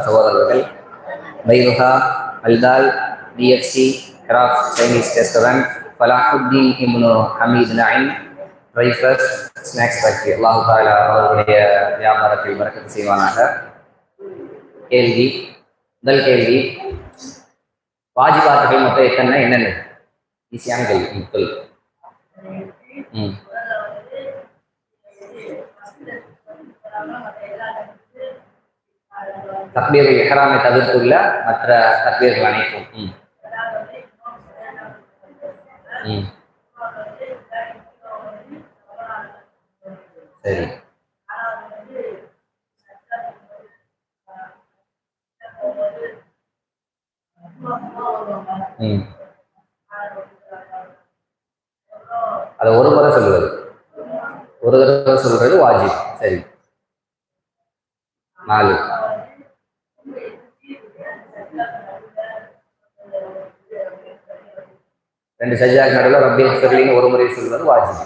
சகோதரர்கள் பைருஹா அல்தால் டிஎஃப்சி கிராஃப் சைனீஸ் ரெஸ்டாரண்ட் ஃபலாஹுத்தீன் இம்னு ஹமீத் நைன் ரைஃபர்ஸ் ஸ்நாக்ஸ் ஃபேக்டரி அல்லாஹு தாலா அவர்களுடைய வியாபாரத்தில் வரக்கத்து செய்வானாக. கேள்வி முதல் கேள்வி வாஜிபாத்துகள் மொத்தம் எத்தனை என்னென்ன? ஈஸியான கேள்வி ம், ம். தக்பீர் இஹ்ராமை தவிர்த்துள்ள மற்ற தக்பீர்கள் அனைத்தும். ம். சரி. ம். அதை ஒரு முறை சொல்லுவது. ஒரு தடவை சொல்றது வாஜிப் சரி நாலு ரெண்டு சஜ்ஜாக்கு நடுவில் ரப்பி ஃபிர்லின்னு ஒரு முறை சொல்வது வாஜிப்.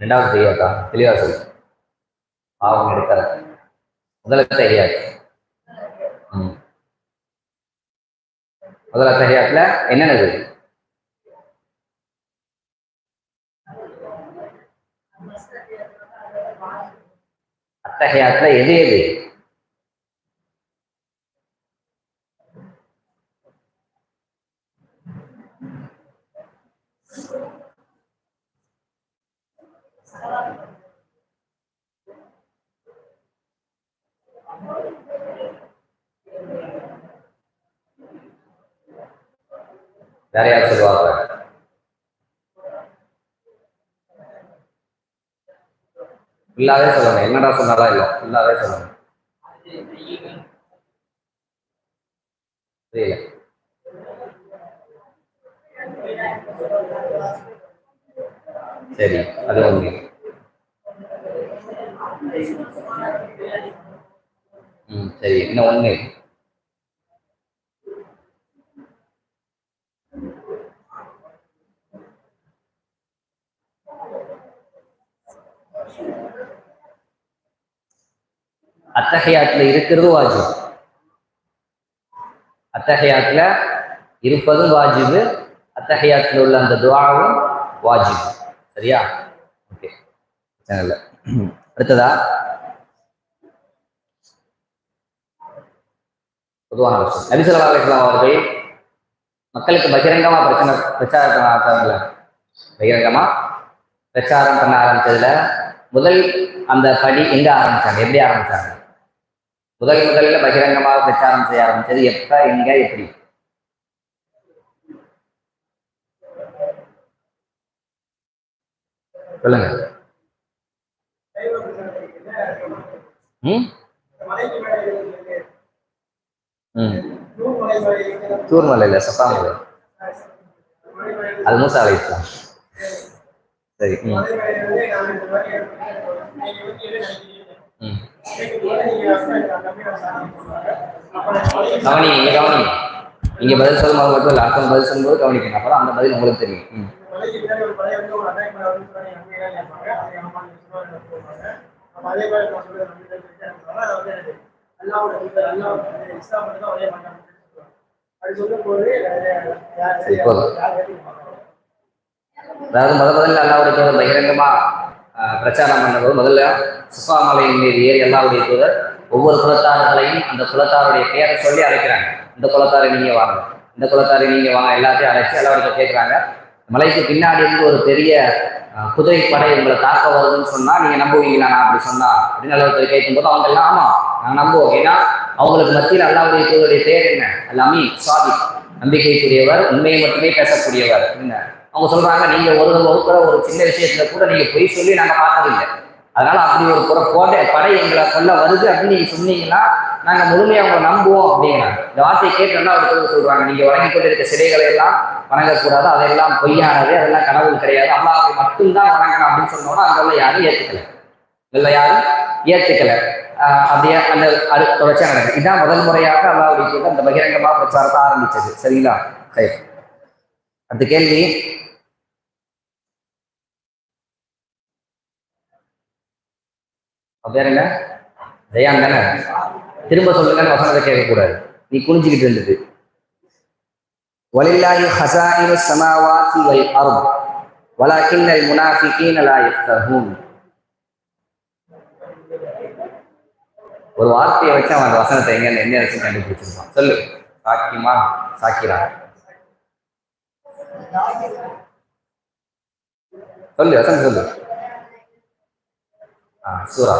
ரெண்டாவது தெரியாதா தெளிவா சொல்லு. பாவம் எடுக்கிற முதல்ல தெரியாது ம் முதல் தெரியாதுல என்னென்னது? அத்தகையாத்துல எது எது? வேற யார் சொல்லுவாங்க? ஃபுல்லாவே சொல்லணும் என்னடா சொன்னாரா இல்லை? ஃபுல்லாவே சொல்லணும் புரியல. சரி அது ஒண்ணு. ம் சரி இன்னும் ஒண்ணு. அத்தகையாத்துல இருக்கிறது வாஜிப். அத்தகையாத்துல இருப்பதும் வாஜிபு அத்தகையாத்துல உள்ள அந்த துவாவும் வாஜிப். சரியா? ஓகே. இல்லை அடுத்ததா? பொதுவான விஷயம் நபிசல்லா அலிஸ்லாம் அவர்கள் மக்களுக்கு பகிரங்கமா பிரச்சனை பிரச்சாரம் பண்ண ஆரம்பிச்சாங்கல்ல? பகிரங்கமா? பிரச்சாரம் பண்ண ஆரம்பிச்சதுல முதல் அந்த படி எங்க ஆரம்பிச்சாங்க? எப்படி ஆரம்பிச்சாங்க? முதல் முதல்ல பகிரங்கமாக பிரச்சாரம் செய்ய ஆரம்பிச்சது எப்ப எங்க எப்படி? சொல்லுங்க. தூர்மலையில சஃபாமலை அது மூசா அலை சரி. கவனி நீங்க கவனி. நீங்க பதில் சொல்லும்போது மட்டும் இல்லை அர்த்தம் பதில் சொல்லும்போது கவனிக்கணும். அப்பதான் அந்த பதில் உங்களுக்கு தெரியும். போதும். அதாவது முத முதல்ல அல்லாவுடைய தூதர் பகிரங்கமா பிரச்சாரம் பண்ணும்போது முதல்ல சுஃபா மலையின் மீது ஏறி அல்லாவுடைய தூதர் ஒவ்வொரு குலத்தார்களையும் அந்த குலத்தாருடைய பெயரை சொல்லி அழைக்கிறாங்க. இந்த குலத்தாரை நீங்க வாங்க இந்த குலத்தாரை நீங்க வாங்க எல்லாத்தையும் அழைச்சி அல்லாவுடைய கேட்குறாங்க. மலைக்கு பின்னாடி இருந்து ஒரு பெரிய குதிரை படை உங்களை தாக்க வருதுன்னு சொன்னா நீங்க நம்புவீங்களா? நான் அப்படி சொன்னா. அப்படின்னு அல்லாவுடைய கேட்கும்போது அவங்க எல்லாம் ஆமாம் நாங்க நம்புவோம். ஏன்னா அவங்களுக்கு மத்தியில் அல்லாவுடைய தூதருடைய பேர் என்ன? எல்லாமே சாதி நம்பிக்கைக்குரியவர் உண்மையை மட்டுமே பேசக்கூடியவர் என்ன? அவங்க சொல்றாங்க நீங்க ஒரு வகுப்புற ஒரு சின்ன விஷயத்துல கூட நீங்க பொய் சொல்லி நாங்க பார்த்ததில்லை. அதனால அப்படி ஒரு புற கோட்டை படை எங்களை கொல்ல வருது அப்படின்னு நீங்க சொன்னீங்கன்னா நாங்க முழுமையா அவங்க நம்புவோம் அப்படிங்கிறாங்க இந்த வார்த்தையை கேட்டோம்னா அவர் சொல்றாங்க நீங்க வணங்கி கொண்டிருக்க சிலைகளை எல்லாம் வணங்கக்கூடாது அதெல்லாம் பொய்யானது அதெல்லாம் கடவுள் கிடையாது. அல்லாஹை மட்டும்தான் வணங்கணும் அப்படின்னு சொன்னோன்னா அங்கெல்லாம் யாரும் ஏத்துக்கல. இல்லை யாரும் ஏத்துக்கல. அப்படியே அந்த அது தொடர்ச்சியா நடக்குது. இதுதான் முதல் முறையாக அல்லாவுடைய அந்த பகிரங்கமாக பிரச்சாரத்தை ஆரம்பிச்சது. சரிங்களா? சரி. அடுத்த கேள்வி. பேர் என்ன? ஜெயான் தானே? திரும்ப சொல்லுங்கன்னு வசனத்தை கேட்கக்கூடாது. நீ குனிஞ்சுக்கிட்டு இருந்தது வலில்லாஹி ஹசாயினு சமாவாத்தி வல் அர்த் வலாக்கின்னல் முனாஃபிகீன லா யஃப்கஹூன். ஒரு வார்த்தையை வச்சு அவன் வசனத்தை எங்க என்ன வச்சு கண்டுபிடிச்சிருப்பான். சொல்லு. சாக்கியமா? சாக்கிரா? சொல்லு வசனம் சொல்லு. சூரா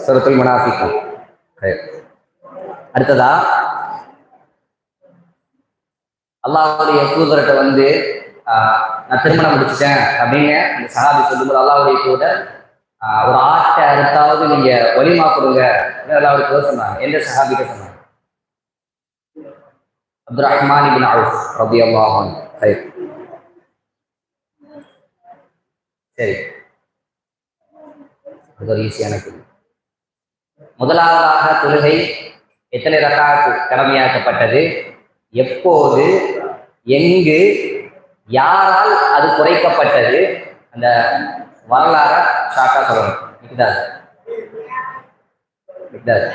சூரத்துல் முனாஃபிகூன் அடுத்ததா அல்லாவுடைய தூதர்கிட்ட வந்து ஆஹ், நான் திருமணம் முடிச்சிட்டேன் அப்படின்னு அந்த சஹாபி சொல்லும்போது அல்லாவுடைய தூதர் ஒரு ஆட்டை அறுத்தாவது நீங்க ஒலிமா கொடுங்க அல்லாவுடைய அல்லாஹ்வுடைய தூதர் சொன்னாங்க. எந்த சஹாபிக்க சொன்னாங்க? அப்துல் ரஹ்மான் இபின் அவுஃப் ரபி அல்லாஹன் சரி சரி. அது ஒரு ஈஸியான கேள்வி. முதலாவதாக தொழுகை எத்தனை ரகாக்கு கடமையாக்கப்பட்டது? எப்போது எங்கு யாரால் அது குறைக்கப்பட்டது? அந்த வரலாற ஷார்ட்டா சொல்லணும். மிக்தார் மிக்தார்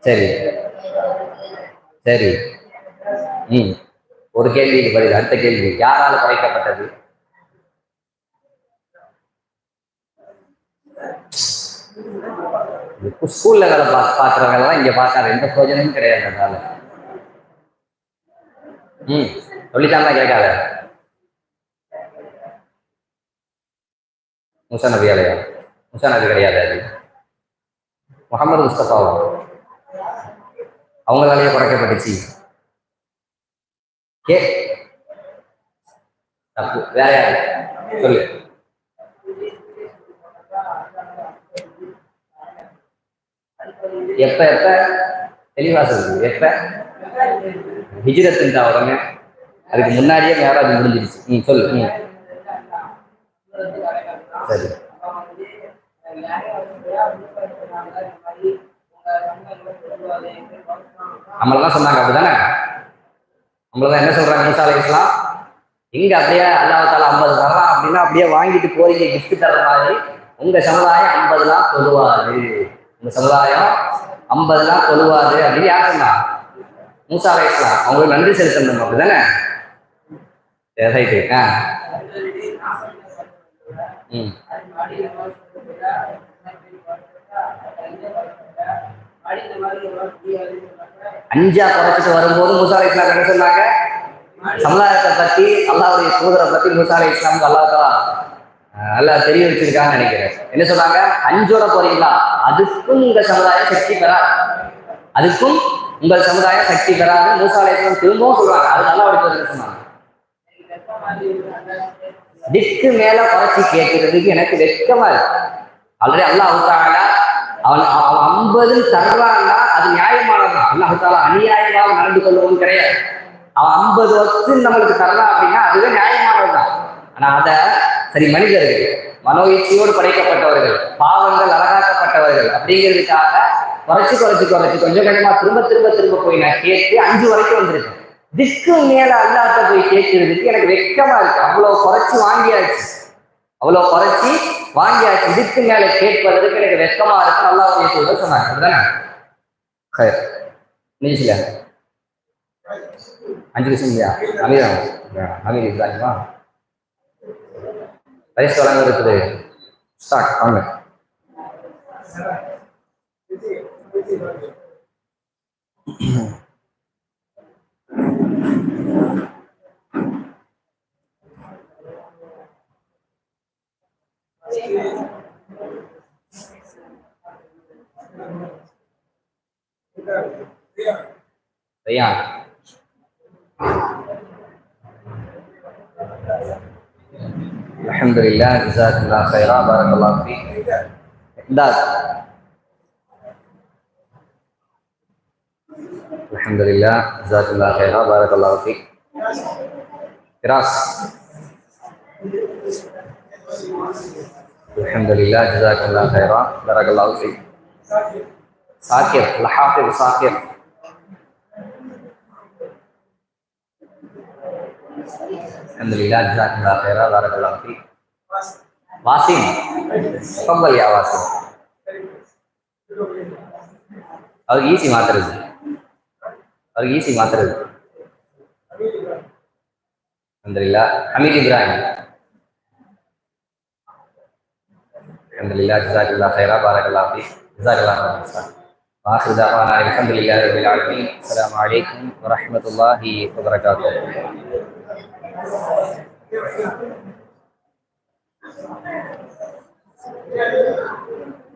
சரி. சரி. ம். ஒரு கேள்விக்கு பதில் அடுத்த கேள்வி. யாரால் குறைக்கப்பட்டது? ஸ்கூல்ல வேலை பா பார்க்குறவங்கலாம் இங்க பார்க்காத எந்த பிரயோஜனமும் கிடையாது அதனால. ம் சொல்லித்தாங்க கேட்காத? முசா நபி அலையா முசா நபி கிடையாது அது. முகமது முஸ்தபாவா அவங்களாலேயே குறைக்கப்பட்டுச்சு. கே தப்பு வேற யாரு? சொல்லு. எப்ப எப்ப? தெளிவா சொல்லுங்க. எப்ப? ஹிஜ்ரத் உடனே அதுக்கு முன்னாடியே மேராஜ் முடிஞ்சிருச்சு. ம் சொல்லு ம் சரி. நம்மளதான் சொன்னாங்க அப்படிதானே? நம்மளதான் என்ன சொல்றாங்க மூசா அலை இஸ்லாம் இங்க அப்படியே அல்லாஹ் தாலா ஐம்பது தரலாம் அப்படின்னா அப்படியே வாங்கிட்டு போறீங்க கிஃப்ட் தர மாதிரி. உங்க சமுதாயம் ஐம்பதுலாம் பொதுவாது இந்த சமுதாயம் ஐம்பதுலாம் தொழுவாது அப்படின்னு யார் சொன்னா? மூசா வயசுலாம் அவங்களுக்கு நன்றி செலுத்தணும் அப்படிதானே ரைட்டு ஆ. ம். அஞ்சா குறைச்சிட்டு வரும்போது மூசா அலை இஸ்லாம் என்ன சொன்னாங்க? சமுதாயத்தை பத்தி அல்லாவுடைய தூதரை பத்தி மூசா அலை இஸ்லாம் அல்லா நல்லா தெரிய வச்சிருக்காங்கன்னு நினைக்கிறேன். என்ன சொல்றாங்க? அஞ்சோட போறீங்களா? அதுக்கும் உங்க சமுதாயம் சக்தி பெறாது. அதுக்கும் உங்கள் சமுதாயம் சக்தி பெறாது. மூசா திரும்பவும் சொல்றாங்க. அது நல்லா தூதர் சொன்னாங்க. திக்கு மேல குறைச்சி கேட்கறதுக்கு எனக்கு வெட்கமா இருக்கு. ஆல்ரெடி அல்லாஹ் தால அவன் அவன் ஐம்பது தர்றான்னா அது நியாயமானதான் அல்லாஹ் அவுத்தால அநியாயமாக நடந்து கொள்வோம் கிடையாது. அவன் ஐம்பது வருஷம் நம்மளுக்கு தரலாம் அப்படின்னா அதுவே நியாயமானதுதான் ஆனா அதை சரி மனிதர்கள் மனோ இச்சையோடு படைக்கப்பட்டவர்கள் பாவங்கள் அழகாக்கப்பட்டவர்கள் அப்படிங்கிறதுக்காக குறைச்சு குறைச்சு குறைச்சு கொஞ்சம் கொஞ்சமா திரும்ப திரும்ப திரும்ப போய் நான் கேட்டு அஞ்சு வரைக்கும் வந்திருக்கேன். திக்கு மேல அல்லாட்ட போய் கேட்கறதுக்கு எனக்கு வெக்கமா இருக்கு. அவ்வளவு குறைச்சு வாங்கியாச்சு. அவ்வளவு குறைச்சி வாங்கியாச்சு. இதுக்கு மேல கேட்பதற்கு எனக்கு வெக்கமா இருக்கு. நல்லா கூட சொன்னாங்க. அப்படிதானே? சரி அஞ்சு நிமிஷம் இல்லையா? அமீதான் அமீர் இப்ராஹிமா பரிசு வழங்க இருக்குது ஸ்டார்ட் வாங்க ரையான் الحمد لله جزاك الله خيرا بارك الله فيك. إحداث الحمد لله جزاك الله خيرا بارك الله فيك. فراس. الحمد لله جزاك الله خيرا بارك الله فيك. ساكر الحافظ ساكر. الحمد لله جزاك الله خيرا بارك الله فيك. வாசிம் கம்பல் யா வாசிம் அவருக்கு ஈஸி மாத்துறது. அவருக்கு ஈஸி மாத்துறது. அலமதுல்லா ஹமீத் இப்ராஹிம். அலமதுல்லா ஜிசாக்குல்லா ஹைரா பாரகல்லா ஹபீஸ் Thank you.